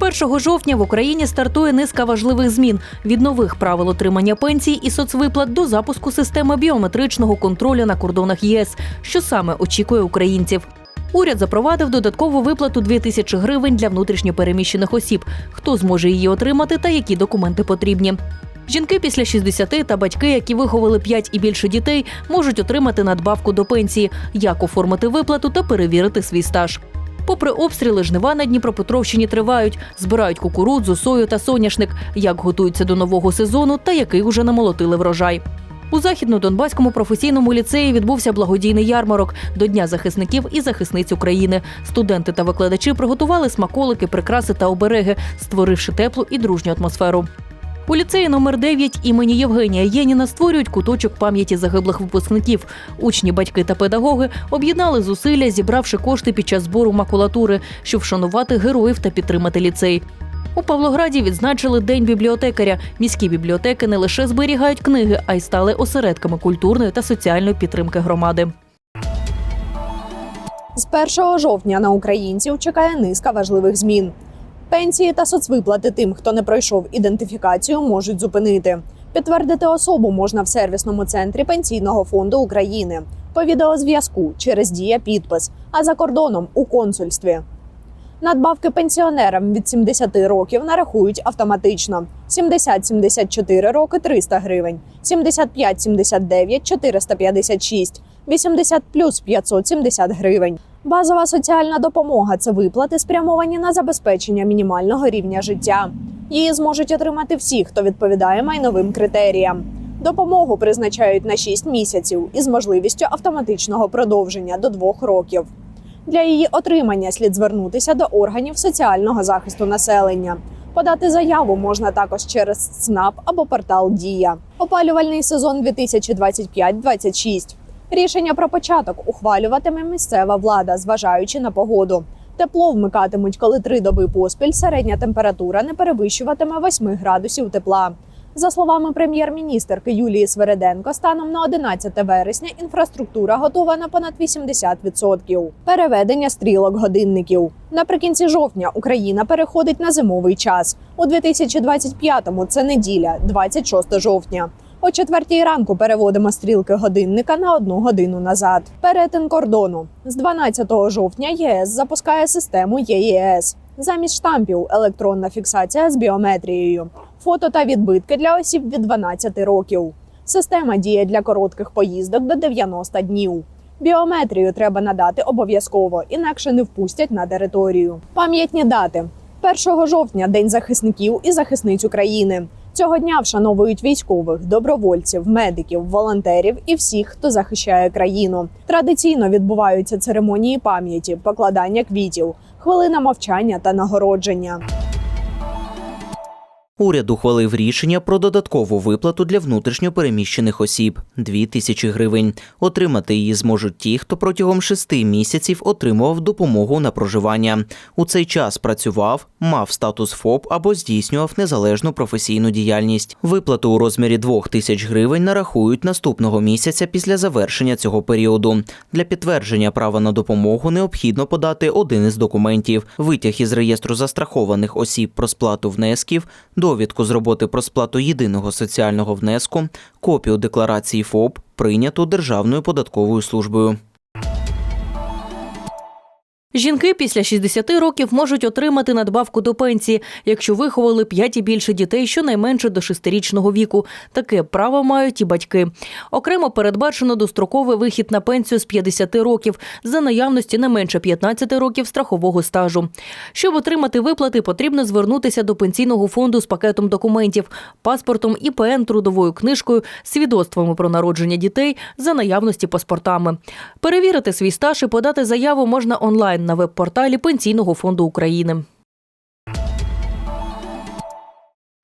З 1 жовтня в Україні стартує низка важливих змін від нових правил отримання пенсій і соцвиплат до запуску системи біометричного контролю на кордонах ЄС, що саме очікує українців. Уряд запровадив додаткову виплату 2 тисячі гривень для внутрішньопереміщених осіб. Хто зможе її отримати та які документи потрібні? Жінки після 60 та батьки, які виховали 5 і більше дітей, можуть отримати надбавку до пенсії, як оформити виплату та перевірити свій стаж. Попри обстріли, жнива на Дніпропетровщині тривають, збирають кукурудзу, сою та соняшник, як готуються до нового сезону та який уже намолотили врожай. У західно-донбаському професійному ліцеї відбувся благодійний ярмарок до Дня захисників і захисниць України. Студенти та викладачі приготували смаколики, прикраси та обереги, створивши теплу і дружню атмосферу. У ліцеї номер 9 імені Євгенія Єніна створюють куточок пам'яті загиблих випускників. Учні, батьки та педагоги об'єднали зусилля, зібравши кошти під час збору макулатури, щоб вшанувати героїв та підтримати ліцей. У Павлограді відзначили День бібліотекаря. Міські бібліотеки не лише зберігають книги, а й стали осередками культурної та соціальної підтримки громади. З 1 жовтня на українців чекає низка важливих змін. Пенсії та соцвиплати тим, хто не пройшов ідентифікацію, можуть зупинити. Підтвердити особу можна в сервісному центрі Пенсійного фонду України по відеозв'язку через дія підпис, а за кордоном у консульстві. Надбавки пенсіонерам від 70 років нарахують автоматично: 70-74 роки 300 гривень, 75-79 – 456, 80 плюс 570 гривень. Базова соціальна допомога це виплати, спрямовані на забезпечення мінімального рівня життя. Її зможуть отримати всі, хто відповідає майновим критеріям. Допомогу призначають на 6 місяців із можливістю автоматичного продовження до 2 років. Для її отримання слід звернутися до органів соціального захисту населення. Подати заяву можна також через ЦНАП або портал Дія. Опалювальний сезон 2025-26. Рішення про початок ухвалюватиме місцева влада, зважаючи на погоду. Тепло вмикатимуть, коли три доби поспіль середня температура не перевищуватиме 8 градусів тепла. За словами прем'єр-міністерки Юлії Свереденко, станом на 11 вересня інфраструктура готова на понад 80%. Переведення стрілок годинників. Наприкінці жовтня Україна переходить на зимовий час. У 2025-му це неділя, 26 жовтня. О четвертій ранку переводимо стрілки годинника на одну годину назад. Перетин кордону з 12 жовтня ЄС запускає систему ЄЄС. Замість штампів електронна фіксація з біометрією, фото та відбитки для осіб від 12 років. Система діє для коротких поїздок до 90 днів. Біометрію треба надати обов'язково, інакше не впустять на територію. Пам'ятні дати 1 жовтня День захисників і захисниць України. Цього дня вшановують військових, добровольців, медиків, волонтерів і всіх, хто захищає країну. Традиційно відбуваються церемонії пам'яті, покладання квітів, хвилина мовчання та нагородження. Уряд ухвалив рішення про додаткову виплату для внутрішньопереміщених осіб 2 тисячі гривень. Отримати її зможуть ті, хто протягом шести місяців отримував допомогу на проживання. У цей час працював, мав статус ФОП або здійснював незалежну професійну діяльність. Виплату у розмірі 2 тисяч гривень нарахують наступного місяця після завершення цього періоду. Для підтвердження права на допомогу необхідно подати один із документів: витяг із реєстру застрахованих осіб про сплату внесків, довідку з роботи про сплату єдиного соціального внеску, копію декларації ФОП, прийняту Державною податковою службою. Жінки після 60 років можуть отримати надбавку до пенсії, якщо виховали 5 і більше дітей щонайменше до 6-річного віку. Таке право мають і батьки. Окремо передбачено достроковий вихід на пенсію з 50 років за наявності не менше 15 років страхового стажу. Щоб отримати виплати, потрібно звернутися до пенсійного фонду з пакетом документів, паспортом ІПН, трудовою книжкою, свідоцтвами про народження дітей за наявності паспортами. Перевірити свій стаж і подати заяву можна онлайн на веб-порталі Пенсійного фонду України.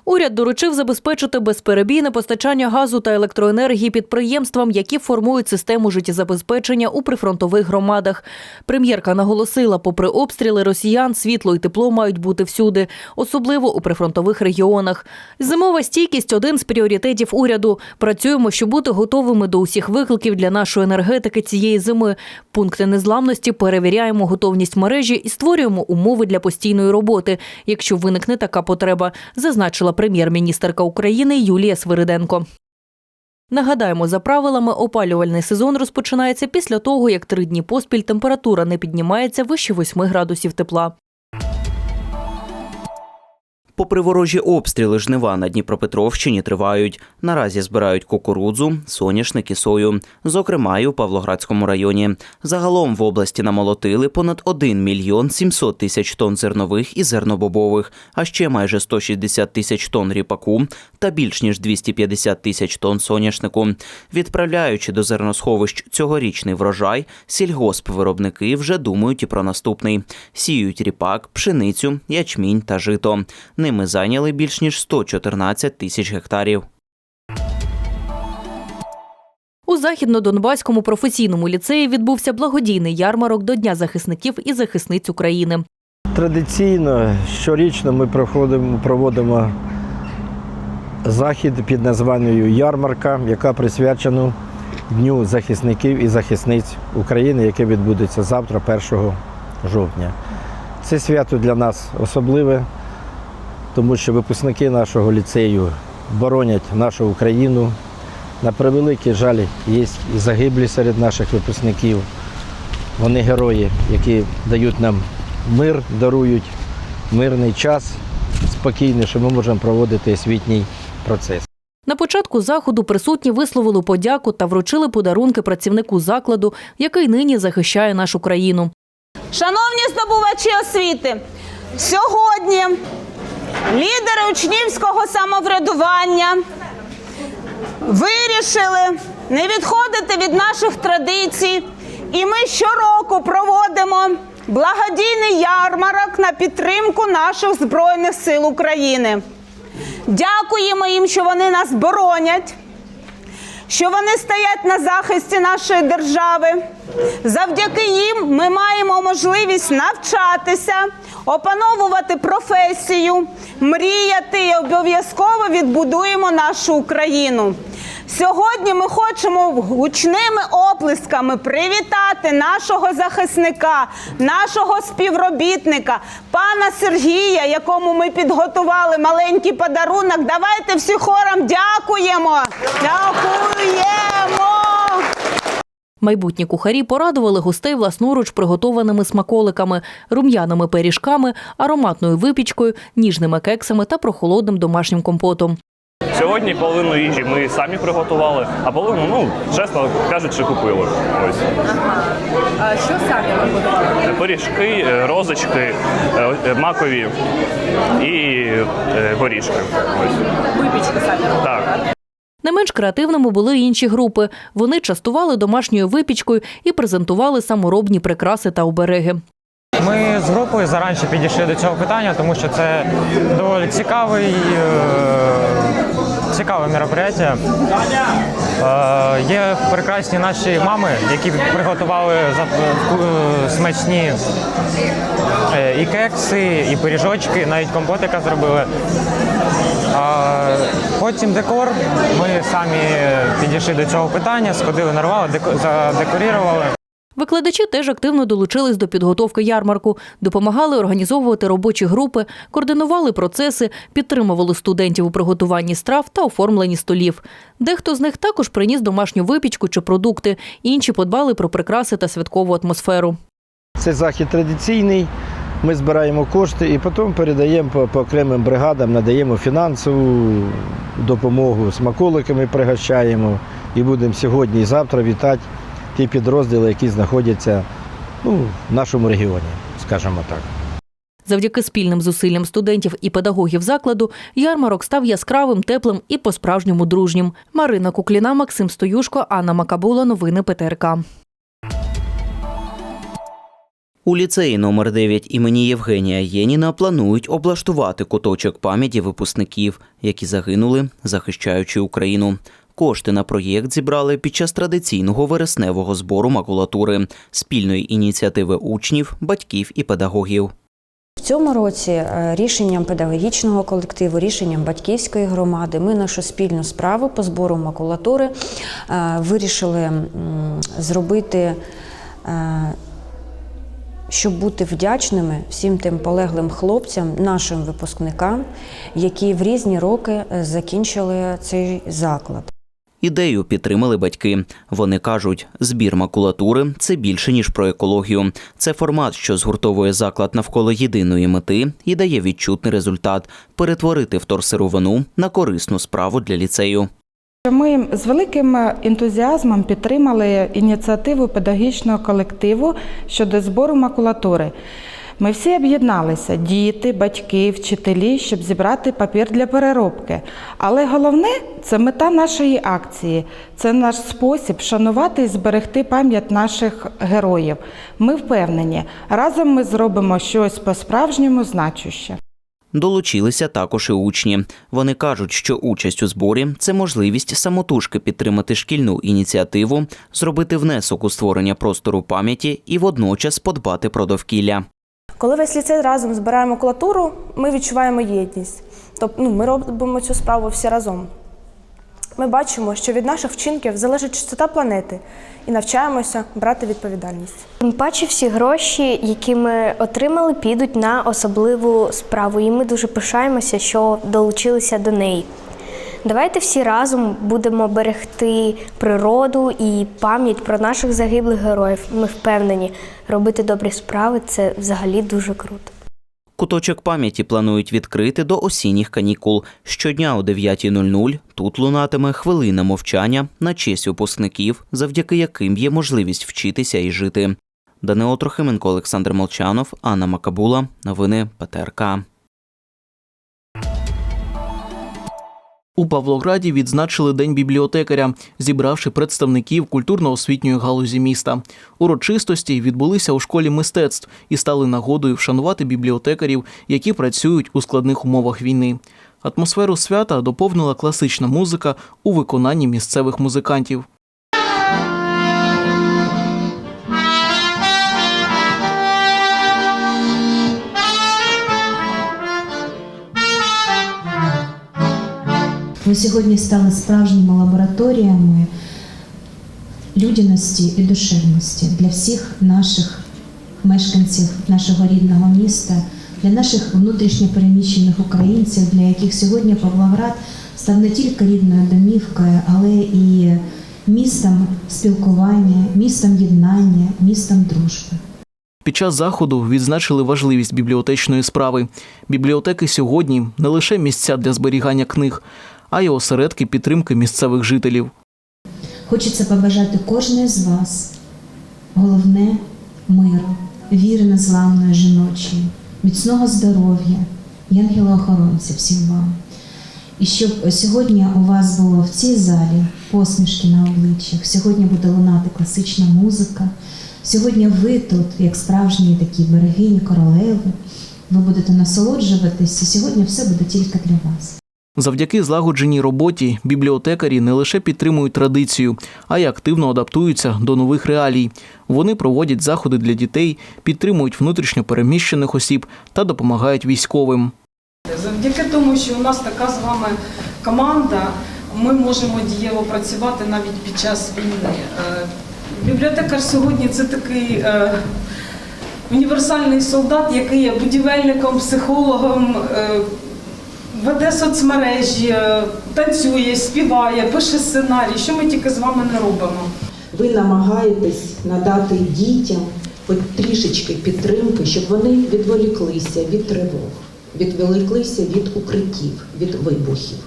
Уряд доручив забезпечити безперебійне постачання газу та електроенергії підприємствам, які формують систему життєзабезпечення у прифронтових громадах. Прем'єрка наголосила, попри обстріли росіян, світло і тепло мають бути всюди, особливо у прифронтових регіонах. Зимова стійкість один з пріоритетів уряду. Працюємо, щоб бути готовими до усіх викликів для нашої енергетики цієї зими. Пункти незламності перевіряємо готовність мережі і створюємо умови для постійної роботи, якщо виникне така потреба, зазначила прем'єр-міністерка України Юлія Свириденко. Нагадаємо, за правилами, опалювальний сезон розпочинається після того, як три дні поспіль температура не піднімається вище 8 градусів тепла. Попри ворожі обстріли, жнива на Дніпропетровщині тривають. Наразі збирають кукурудзу, соняшник і сою, зокрема й у Павлоградському районі. Загалом в області намолотили понад 1 мільйон 700 тисяч тонн зернових і зернобобових, а ще майже 160 тисяч тонн ріпаку та більш ніж 250 тисяч тонн соняшнику. Відправляючи до зерносховищ цьогорічний врожай, сільгоспвиробники вже думають і про наступний: сіють ріпак, пшеницю, ячмінь та жито. Ними зайняли більш ніж 114 тисяч гектарів. У західно-донбаському професійному ліцеї відбувся благодійний ярмарок до Дня захисників і захисниць України. Традиційно щорічно ми проходимо, проводимо захід під названою Ярмарка, яка присвячена Дню захисників і захисниць України, яке відбудеться завтра, 1 жовтня. Це свято для нас особливе, тому що випускники нашого ліцею боронять нашу Україну. На превеликий жаль, є і загиблі серед наших випускників. Вони герої, які дають нам мир, дарують мирний час, спокійний, що ми можемо проводити освітній процес. На початку заходу присутні висловили подяку та вручили подарунки працівнику закладу, який нині захищає нашу країну. Шановні здобувачі освіти, сьогодні лідери учнівського самоврядування вирішили не відходити від наших традицій, і ми щороку проводимо благодійний ярмарок на підтримку наших Збройних сил України. Дякуємо їм, що вони нас боронять що вони стоять на захисті нашої держави. Завдяки їм ми маємо можливість навчатися, опановувати професію, мріяти і обов'язково відбудуємо нашу Україну. Сьогодні ми хочемо гучними оплесками привітати нашого захисника, нашого співробітника, пана Сергія, якому ми підготували маленький подарунок. Давайте всі хором дякуємо! Дякуємо! Майбутні кухарі порадували гостей власноруч приготованими смаколиками, рум'яними пиріжками, ароматною випічкою, ніжними кексами та прохолодним домашнім компотом. Сьогодні половину їжі ми самі приготували, а половину, ну, чесно кажучи, купили. Ось. А що самі ви готували? Пиріжки, е, розочки, е, е, макові і е, горішки. Ось. Випічку самі робили? Так. Не менш креативними були й інші групи. Вони частували домашньою випічкою і презентували саморобні прикраси та обереги. Ми з групою заранше підійшли до цього питання, тому що це доволі цікавий, е, цікаве мероприятие. Е, Є прекрасні наші мами, які приготували е, смачні і кекси, і пиріжочки, навіть компотика зробили. Потім декор. Ми самі підійшли до цього питання, сходили, нарвали, деко- задекорували. Викладачі теж активно долучились до підготовки ярмарку, допомагали організовувати робочі групи, координували процеси, підтримували студентів у приготуванні страв та оформленні столів. Дехто з них також приніс домашню випічку чи продукти, інші подбали про прикраси та святкову атмосферу. Це захід традиційний. Ми збираємо кошти і потім передаємо по, окремим бригадам, надаємо фінансову допомогу, смаколиками пригощаємо і будемо сьогодні і завтра вітати ті підрозділи, які знаходяться ну, в нашому регіоні, скажімо так. Завдяки спільним зусиллям студентів і педагогів закладу ярмарок став яскравим, теплим і по-справжньому дружнім. Марина Кукліна, Максим Стоюшко, Анна Макабула. Новини ПТРК. У ліцеї номер 9 імені Євгенія Єніна планують облаштувати куточок пам'яті випускників, які загинули, захищаючи Україну. Кошти на проєкт зібрали під час традиційного вересневого збору макулатури, спільної ініціативи учнів, батьків і педагогів. В цьому році е, рішенням педагогічного колективу, рішенням батьківської громади, ми нашу спільну справу по збору макулатури е, вирішили зробити, е, щоб бути вдячними всім тим полеглим хлопцям, нашим випускникам, які в різні роки закінчили цей заклад. Ідею підтримали батьки. Вони кажуть, збір макулатури це більше ніж про екологію. Це формат, що згуртовує заклад навколо єдиної мети і дає відчутний результат перетворити вторсировину на корисну справу для ліцею. Ми з великим ентузіазмом підтримали ініціативу педагогічного колективу щодо збору макулатури. Ми всі об'єдналися діти, батьки, вчителі, щоб зібрати папір для переробки. Але головне це мета нашої акції, це наш спосіб шанувати і зберегти пам'ять наших героїв. Ми впевнені, разом ми зробимо щось по-справжньому значуще. Долучилися також і учні. Вони кажуть, що участь у зборі це можливість самотужки підтримати шкільну ініціативу, зробити внесок у створення простору пам'яті і водночас подбати про довкілля. Коли весь ліцей разом збирає макулатуру, ми відчуваємо єдність. Тобто ну, ми робимо цю справу всі разом. Ми бачимо, що від наших вчинків залежить чистота планети і навчаємося брати відповідальність. Тим паче всі гроші, які ми отримали, підуть на особливу справу, і ми дуже пишаємося, що долучилися до неї. Давайте всі разом будемо берегти природу і пам'ять про наших загиблих героїв. Ми впевнені, робити добрі справи це взагалі дуже круто. Куточок пам'яті планують відкрити до осінніх канікул. Щодня о 9.00 тут лунатиме хвилина мовчання на честь випускників, завдяки яким є можливість вчитися і жити. Данило Трохименко, Олександр Молчанов, Анна Макабула. Новини ПТРК. У Павлограді відзначили День бібліотекаря, зібравши представників культурно-освітньої галузі міста. Урочистості відбулися у школі мистецтв і стали нагодою вшанувати бібліотекарів, які працюють у складних умовах війни. Атмосферу свята доповнила класична музика у виконанні місцевих музикантів. Ми сьогодні стали справжніми лабораторіями людяності і душевності для всіх наших мешканців нашого рідного міста, для наших внутрішньо переміщених українців, для яких сьогодні Павлоград став не тільки рідною домівкою, але і містом спілкування, містом єднання, містом дружби. Під час заходу відзначили важливість бібліотечної справи. Бібліотеки сьогодні не лише місця для зберігання книг, а й осередки підтримки місцевих жителів. Хочеться побажати кожної з вас головне миру, віри незламної жіночої, міцного здоров'я, янгола-охоронця всім вам. І щоб сьогодні у вас було в цій залі посмішки на обличчях, сьогодні буде лунати класична музика. Сьогодні ви тут, як справжні такі берегині королеви, ви будете насолоджуватися. Сьогодні все буде тільки для вас. Завдяки злагодженій роботі бібліотекарі не лише підтримують традицію, а й активно адаптуються до нових реалій. Вони проводять заходи для дітей, підтримують внутрішньо переміщених осіб та допомагають військовим. Завдяки тому, що у нас така з вами команда, ми можемо дієво працювати навіть під час війни. Е, Бібліотекар сьогодні це такий е, універсальний солдат, який є будівельником, психологом, е, веде соцмережі, е, танцює, співає, пише сценарій. Що ми тільки з вами не робимо. Ви намагаєтесь надати дітям трішечки підтримки, щоб вони відволіклися від тривог, відволіклися від укриттів, від вибухів.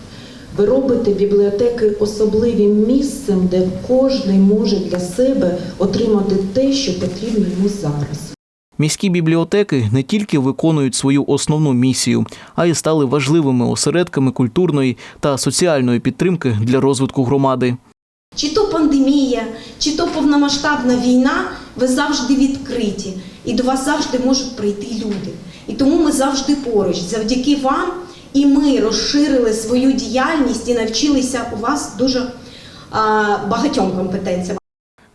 Ви робите бібліотеки особливим місцем, де кожен може для себе отримати те, що потрібно йому зараз. Міські бібліотеки не тільки виконують свою основну місію, а й стали важливими осередками культурної та соціальної підтримки для розвитку громади. Чи то пандемія, чи то повномасштабна війна, Ви завжди відкриті, і до вас завжди можуть прийти люди. І тому ми завжди поруч. Завдяки вам і ми розширили свою діяльність і навчилися у вас дуже багатьом компетенціям.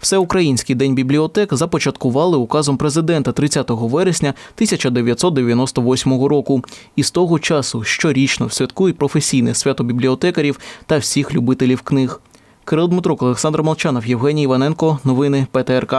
Всеукраїнський день бібліотек започаткували указом президента 30 вересня 1998 року. І з того часу щорічно святкують професійне свято бібліотекарів та всіх любителів книг. Кирил Дмитрук, Олександр Молчанов, Євгеній Іваненко. Новини ПТРК.